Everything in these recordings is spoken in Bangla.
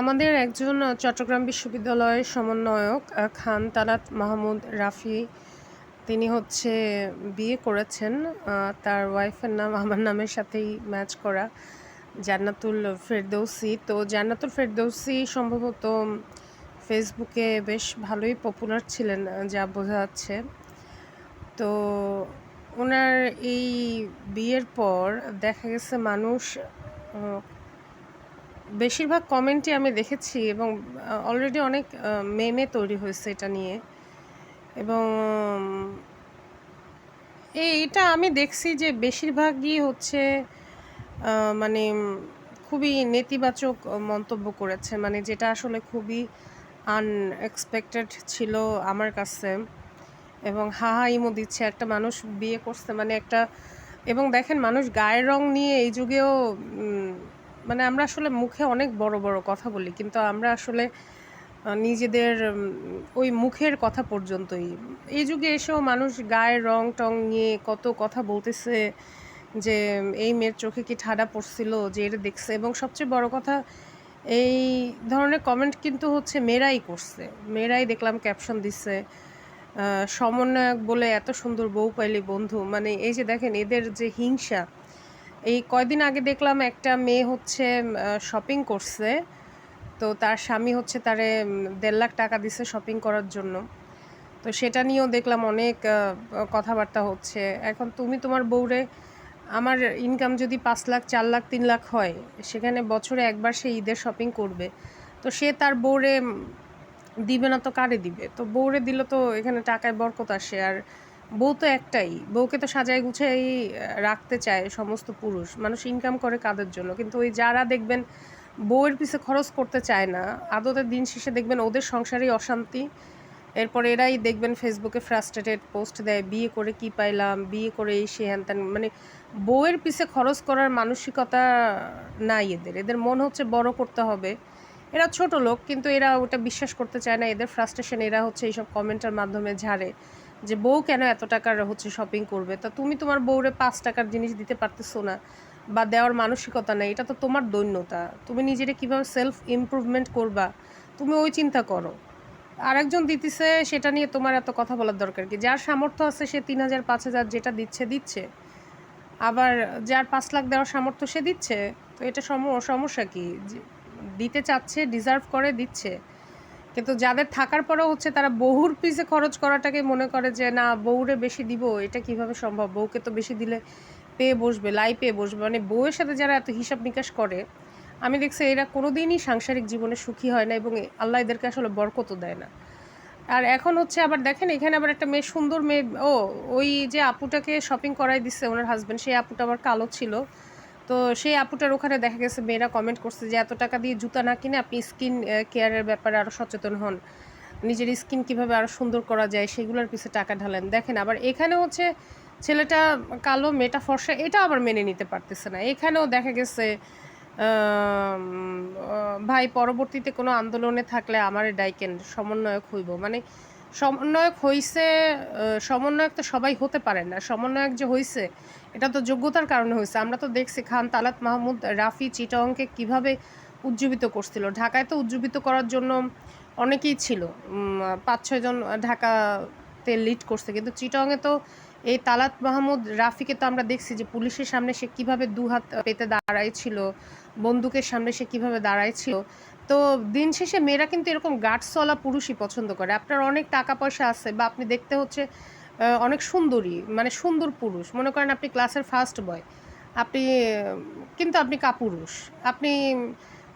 আমাদের একজন চট্টগ্রাম বিশ্ববিদ্যালয়ের সমন্বয়ক খান তালাত মাহমুদ রাফি। তিনি হচ্ছে বিয়ে করেছেন তার ওয়াইফের নাম আমার নামের সাথেই ম্যাচ করা, জান্নাতুল ফেরদৌসি। তো জান্নাতুল ফেরদৌসি সম্ভবত ফেসবুকে বেশ ভালোই পপুলার ছিলেন যা বোঝা যাচ্ছে। তো ওনার এই বিয়ের পর দেখা গেছে মানুষ বেশিরভাগ কমেন্টই আমি দেখেছি এবং অলরেডি অনেক মেমে তৈরি হয়েছে এটা নিয়ে। এবং উম, এই এটা আমি দেখছি যে বেশিরভাগই হচ্ছে মানে খুবই নেতিবাচক মন্তব্য করেছে। মানে যেটা আসলে খুবই আনএক্সপেক্টেড ছিল আমার কাছে। এবং হা হা ইমো দিচ্ছে একটা মানুষ বিয়ে করছে মানে একটা এবং দেখেন মানুষ গায়ের রং নিয়ে এই যুগেও মানে আমরা আসলে মুখে অনেক বড় বড় কথা বলি, কিন্তু আমরা আসলে নিজেদের ওই মুখের কথা পর্যন্তই। এই যুগে এসেও মানুষ গায়ের রং টং নিয়ে কত কথা বলতেছে যে, এই মেয়ের চোখে কি ঠাডা পড়ছিল, যে এটা দেখছে। এবং সবচেয়ে বড় কথা, এই ধরনের কমেন্ট কিন্তু হচ্ছে মেয়েরাই করছে। মেয়েরাই দেখলাম ক্যাপশন দিচ্ছে সমন্বয়ক বলে এত সুন্দর বউ পাইলি বন্ধু। মানে এই যে দেখেন, এদের যে হিংসা এই কয়দিন আগে দেখলাম একটা মেয়ে হচ্ছে শপিং করছে। তো তার স্বামী হচ্ছে তারে দেড় লাখ টাকা দিছে শপিং করার জন্য। তো সেটা নিয়েও দেখলাম অনেক কথাবার্তা হচ্ছে। এখন তুমি তোমার বউরে, আমার ইনকাম যদি পাঁচ লাখ, চার লাখ, তিন লাখ হয়, সেখানে বছরে একবার সে ঈদের শপিং করবে। তো সে তার বউরে দিবে না তো কারে দিবে? তো বউরে দিলে তো এখানে টাকায় বরকত আসে। আর বউ তো একটাই। বউকে তো সাজায় গুছাই রাখতে চায় সমস্ত পুরুষ। মানুষ ইনকাম করে কাদের জন্য? কিন্তু ওই যারা দেখবেন বউয়ের পিছে খরচ করতে চায় না, আদতের দিন শেষে দেখবেন ওদের সংসারেই অশান্তি। এরপর এরাই দেখবেন ফেসবুকে ফ্রাস্ট্রেটেড পোস্ট দেয়, বিয়ে করে কি পাইলাম? বিয়ে করে এই সে হ্যান ত্যান। মানে বউয়ের পিছে খরচ করার মানসিকতা নাই এদের। এদের মন হচ্ছে বড় করতে হবে। এরা ছোট লোক, কিন্তু এরা ওটা বিশ্বাস করতে চায় না। এদের ফ্রাস্ট্রেশন এরা হচ্ছে এইসব কমেন্টের মাধ্যমে ঝাড়ে। যে বউ কেন এত টাকার হচ্ছে শপিং করবে? তা তুমি তোমার বউরে পাঁচ টাকার জিনিস দিতে পারতেছো না বা দেওয়ার মানসিকতা নেই, এটা তো তোমার দৈন্যতা। তুমি নিজেরে কীভাবে সেলফ ইমপ্রুভমেন্ট করবা? তুমি ওই চিন্তা করো। আরেকজন দিতেছে, সেটা নিয়ে তোমার এত কথা বলার দরকার কি? যার সামর্থ্য আছে সে তিন হাজার, পাঁচ হাজার যেটা দিচ্ছে দিচ্ছে। আবার যার পাঁচ লাখ দেওয়ার সামর্থ্য সে দিচ্ছে, তো এটা সম- সমস্যা কি? দিতে চাচ্ছে ডিজার্ভ করে, দিচ্ছে। কিন্তু যাদের থাকার পরেও হচ্ছে তারা বহুর পিছে খরচ করাটাকে মনে করে যে, না, বউরে বেশি দিব, এটা কীভাবে সম্ভব? বউকে তো বেশি দিলে পেয়ে বসবে, লাই পেয়ে বসবে। মানে বউয়ের সাথে যারা এত হিসাব নিকাশ করে, আমি দেখছি এরা কোনোদিনই সাংসারিক জীবনে সুখী হয় না এবং আল্লাহ এদেরকে আসলে বরকতও দেয় না। আর এখন হচ্ছে আবার দেখেন, এখানে আবার একটা মেয়ে, সুন্দর মেয়ে, ও, ওই যে আপুটাকে শপিং করাই দিচ্ছে ওনার হাজব্যান্ড সেই আপুটা আবার কালো ছিল। তো সেই আপুটার ওখানে দেখা গেছে, মেয়েরা কমেন্ট করছে যে এত টাকা দিয়ে জুতা না কিনে আপনি স্কিন কেয়ারের ব্যাপারে আরও সচেতন হন। নিজের স্কিন কীভাবে আরও সুন্দর করা যায় সেগুলোর পিছে টাকা ঢালেন। দেখেন, আবার এখানে হচ্ছে ছেলেটা কালো, মেয়েটা ফর্সা, এটা আবার মেনে নিতে পারতেছে না। এখানেও দেখা গেছে ভাই, পরবর্তীতে কোনো আন্দোলনে থাকলে আমারে ডাইকেন, সমন্বয়ক হইব। মানে সমন্বয়ক হইছে সমন্বয়ক তো সবাই হতে পারে না। সমন্বয়ক যে হইছে, এটা তো যোগ্যতার কারণে হয়েছে আমরা তো দেখছি খান, তালাত মাহমুদ, রাফি চিটাংকে কীভাবে উজ্জীবিত করছিল। ঢাকায় তো উজ্জীবিত করার জন্য অনেকেই ছিল। পাঁচ ছয়জন ঢাকাতে লিড করছে। কিন্তু চিটাংয়ে তো এই তালাত মাহমুদ, রাফিকে তো আমরা দেখছি যে পুলিশের সামনে সে কীভাবে দু হাত পেতে দাঁড়াই ছিল, বন্দুকের সামনে সে কীভাবে দাঁড়াই ছিল। তো দিন শেষে মেয়েরা কিন্তু এরকম গার্ডসওয়ালা পুরুষই পছন্দ করে। আপনার অনেক টাকা পয়সা আছে বা আপনি দেখতে হচ্ছে অনেক সুন্দরী মানে সুন্দর পুরুষ। মনে করেন আপনি ক্লাসের ফার্স্ট বয় আপনি, কিন্তু আপনি কাপুরুষ। আপনি,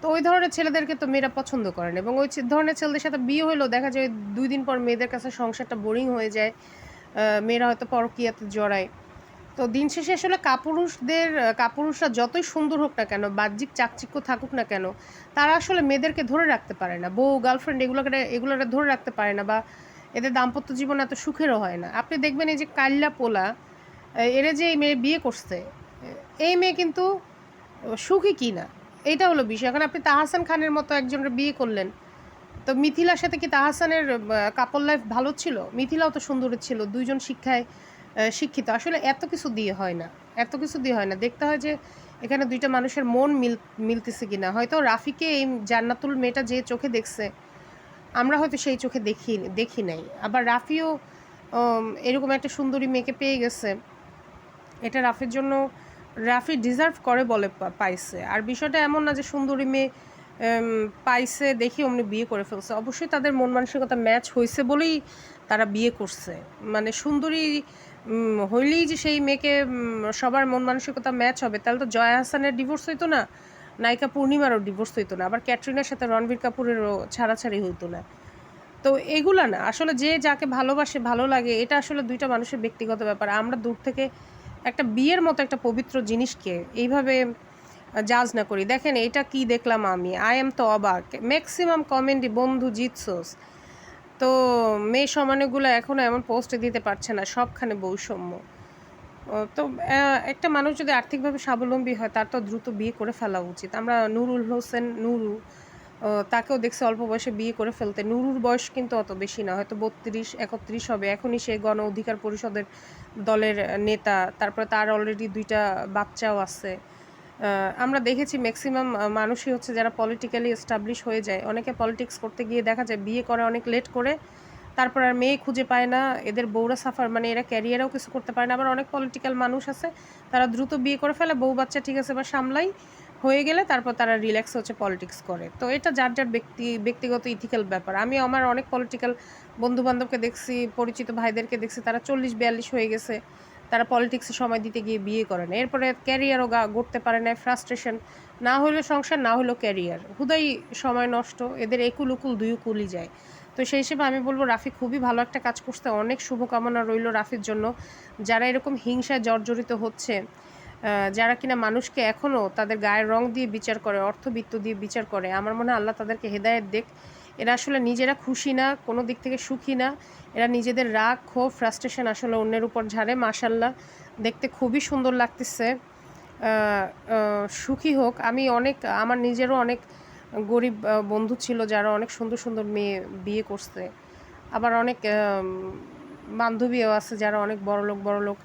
তো ওই ধরনের ছেলেদেরকে তো মেয়েরা পছন্দ করেন এবং ওই ধরনের ছেলেদের সাথে বিয়ে হলেও দেখা যায় দুই দিন পর মেয়েদের কাছে সংসারটা বোরিং হয়ে যায়। মেয়েরা হয়তো পরকীয়াতে জড়ায়। তো দিন শেষে আসলে কাপুরুষদের, কাপুরুষরা যতই সুন্দর হোক না কেন, বাহ্যিক চাকচিক্য থাকুক না কেন, তারা আসলে মেয়েদেরকে ধরে রাখতে পারে না। বউ গার্লফ্রেন্ড এগুলোকে এগুলোকে ধরে রাখতে পারে না বা এদের দাম্পত্য জীবন এত সুখেরও হয় না। আপনি দেখবেন এই যে কাল্লা পোলা এরা যে এই মেয়ে বিয়ে করছে, এই মেয়ে কিন্তু সুখী কি না? এইটা হলো বিষয়। এখন আপনি তাহাসান খানের মতো একজনের বিয়ে করলেন, তো মিথিলার সাথে কি তাহাসানের কাপল লাইফ ভালো ছিল? মিথিলাও তো সুন্দর ছিল, দুইজন শিক্ষায় শিক্ষিত। আসলে এত কিছু দিয়ে হয় না। এত কিছু দিয়ে হয় না। দেখতে হয় যে এখানে দুইটা মানুষের মন মিল, মিলতেছে কিনা। হয়তো রাফিকে এই জান্নাতুল মেয়েটা যে চোখে দেখছে, আমরা হয়তো সেই চোখে দেখি দেখি নাই। আবার রাফিও এরকম একটা সুন্দরী মেয়েকে পেয়ে গেছে। এটা রাফির জন্য, রাফি ডিজার্ভ করে বলে পাইছে। আর বিষয়টা এমন না যে সুন্দরী মেয়ে পাইছে দেখি অমনি বিয়ে করে ফেলছে। অবশ্যই তাদের মন মানসিকতা ম্যাচ হয়েছে বলেই তারা বিয়ে করছে। মানে সুন্দরী হইলেই যে সেই মেয়েকে সবার মন মানসিকতা ম্যাচ হবে, তাহলে তো জয়া হাসানের ডিভোর্স হইতো না, নায়িকা পূর্ণিমারও ডিভোর্স হইতো না, আবার ক্যাটরিনার সাথে রণবীর কাপুরেরও ছাড়াছাড়ি হইতো না। তো এগুলা না, আসলে যে যাকে ভালোবাসে, ভালো লাগে, এটা আসলে দুইটা মানুষের ব্যক্তিগত ব্যাপার। আমরা দূর থেকে একটা বিয়ের মতো একটা পবিত্র জিনিসকে এইভাবে জাজ না করি। দেখেন, এটা কি দেখলাম আমি? আই এম তো অবাক। ম্যাক্সিমাম কমেন্টই বন্ধু জিতছোস তো মেয়ে সমানুগুলো এখনও এমন পোস্টে দিতে পারছে না, সবখানে বৈষম্য। তো একটা মানুষ যদি আর্থিকভাবে স্বাবলম্বী হয়, তার তো দ্রুত বিয়ে করে ফেলা উচিত। আমরা নুরুল হোসেন, নুরু তাকেও দেখছি অল্প বয়সে বিয়ে করে ফেলতে। নুরুর বয়স কিন্তু অত বেশি না, হয়তো বত্রিশ, একত্রিশ হবে। এখনই সে গণ অধিকার পরিষদের দলের নেতা, তারপরে তার অলরেডি দুইটা বাচ্চাও আছে। আমরা দেখেছি ম্যাক্সিমাম মানুষই হচ্ছে যারা পলিটিক্যালি এস্টাবলিশ হয়ে যায়, অনেকে পলিটিক্স করতে গিয়ে দেখা যায় বিয়ে করে অনেক লেট করে, তারপর আর মেয়ে খুঁজে পায় না, এদের বউরা সাফার মানে এরা ক্যারিয়ারেও কিছু করতে পারে না, আবার অনেক পলিটিক্যাল মানুষ আছে, তারা দ্রুত বিয়ে করে ফেলে, বউ বাচ্চা ঠিক আছে বা সামলাই, হয়ে গেলে তারপর তারা রিল্যাক্স হচ্ছে পলিটিক্স করে। তো এটা যার যার ব্যক্তি, ব্যক্তিগত ইথিক্যাল ব্যাপার। আমি আমার অনেক পলিটিক্যাল বন্ধু বান্ধবকে দেখছি, পরিচিত ভাইদেরকে দেখছি, তারা চল্লিশ, বিয়াল্লিশ হয়ে গেছে। তারা পলিটিক্সে সময় দিতে গিয়ে বিয়ে করে না এরপরে ক্যারিয়ারও গড়তে পারে না, ফ্রাস্ট্রেশন না হলো সংসার, না হলো ক্যারিয়ার। হুদাই সময় নষ্ট, এদের একুল উকুল দুই উকুলই যায়। তো সেই হিসেবে আমি বলব, রাফি খুবই ভালো একটা কাজ করতে অনেক শুভকামনা রইল রাফির জন্য। যারা এরকম হিংসায় জর্জরিত হচ্ছে যারা কিনা মানুষকে এখনও তাদের গায়ের রং দিয়ে বিচার করে, অর্থবিত্ত দিয়ে বিচার করে, আমার মনে হয় আল্লাহ তাদেরকে হেদায়েত দেখ। এরা আসলে নিজেরা খুশি না, কোনো দিক থেকে সুখী না। এরা নিজেদের রাগ, ক্ষোভ ফ্রাস্ট্রেশন আসলে অন্যের উপর ঝাড়ে মাশাল্লাহ দেখতে খুবই সুন্দর লাগতেছে। সুখী হোক। আমি অনেক, আমার নিজেরও অনেক গরিব বন্ধু ছিল যারা অনেক সুন্দর সুন্দর মেয়ে বিয়ে করছে। আবার অনেক বান্ধবীও আছে যারা অনেক বড়লোক বড়লোক।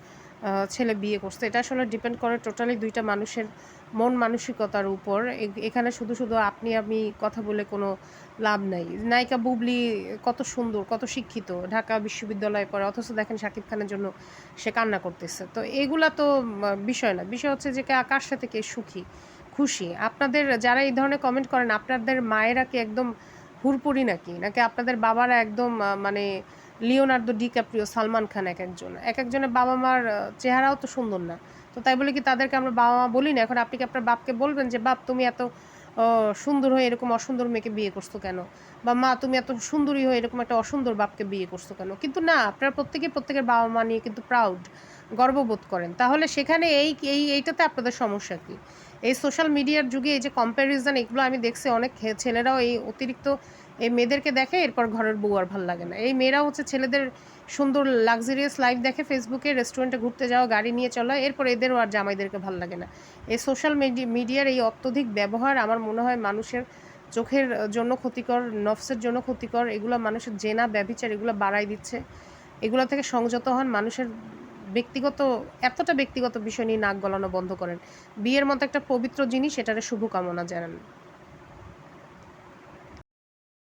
ছেলে বিয়ে করছে। এটা আসলে ডিপেন্ড করে টোটালি দুইটা মানুষের মন মানসিকতার উপর। এখানে শুধু শুধু আপনি, আমি কথা বলে কোনো লাভ নাই। নায়িকা বুবলি কত সুন্দর, কত শিক্ষিত। ঢাকা বিশ্ববিদ্যালয়ে পড়ে, অথচ দেখেন শাকিব খানের জন্য সে কান্না করতেছে। তো এগুলা তো বিষয় না। বিষয় হচ্ছে যে কার সাথে কে সুখী, খুশি? আপনাদের যারা এই ধরনের কমেন্ট করেন, আপনাদের মায়েরা কি একদম হুরপুরি নাকি? নাকি আপনাদের বাবারা একদম মানে লিওনার্দো ডিক্যাপ্রিও, সালমান খান এক একজন। এক একজনের বাবা মার চেহারাও তো সুন্দর না। তো তাই বলে কি তাদেরকে আমরা বাবা মা বলি না? এখন আপনি কি আপনার বাপকে বলবেন যে, বাপ, তুমি এত সুন্দর হয়ে এরকম অসুন্দর মেয়েকে বিয়ে করছ কেন? বা মা, তুমি এত সুন্দরী হয়ে এরকম একটা অসুন্দর বাপকে বিয়ে করছ কেন? কিন্তু না, আপনারা প্রত্যেকে প্রত্যেকের বাবা মা নিয়ে কিন্তু প্রাউড গর্ববোধ করেন। তাহলে সেখানে এই এই, এইটাতে আপনাদের সমস্যা কি? এই সোশ্যাল মিডিয়ার যুগে এই যে কম্প্যারিজন এগুলো আমি দেখছি অনেক ছেলেরাও এই অতিরিক্ত এই মেয়েদেরকে দেখে এরপর ঘরের বউ আর ভালো লাগে না। এই মেয়েরা হচ্ছে ছেলেদের সুন্দর লাক্সারিয়াস লাইফ দেখে ফেসবুকে রেস্টুরেন্টে ঘুরতে যাওয়া গাড়ি নিয়ে চলা, এরপর এদেরও আর জামাইদেরকে ভালো লাগে না। এই সোশ্যাল মিডিয়ার এই অত্যধিক ব্যবহার আমার মনে হয় মানুষের চোখের জন্য ক্ষতিকর, নফসের জন্য ক্ষতিকর, এগুলো মানুষের জেনা, ব্যবিচার এগুলো বাড়াই দিচ্ছে। এগুলো থেকে সংযত হন মানুষের ব্যক্তিগত, এতটা ব্যক্তিগত বিষয় নিয়ে নাক গলানো বন্ধ করেন। বিয়ের মতো একটা পবিত্র জিনিস এটারে শুভকামনা জানান।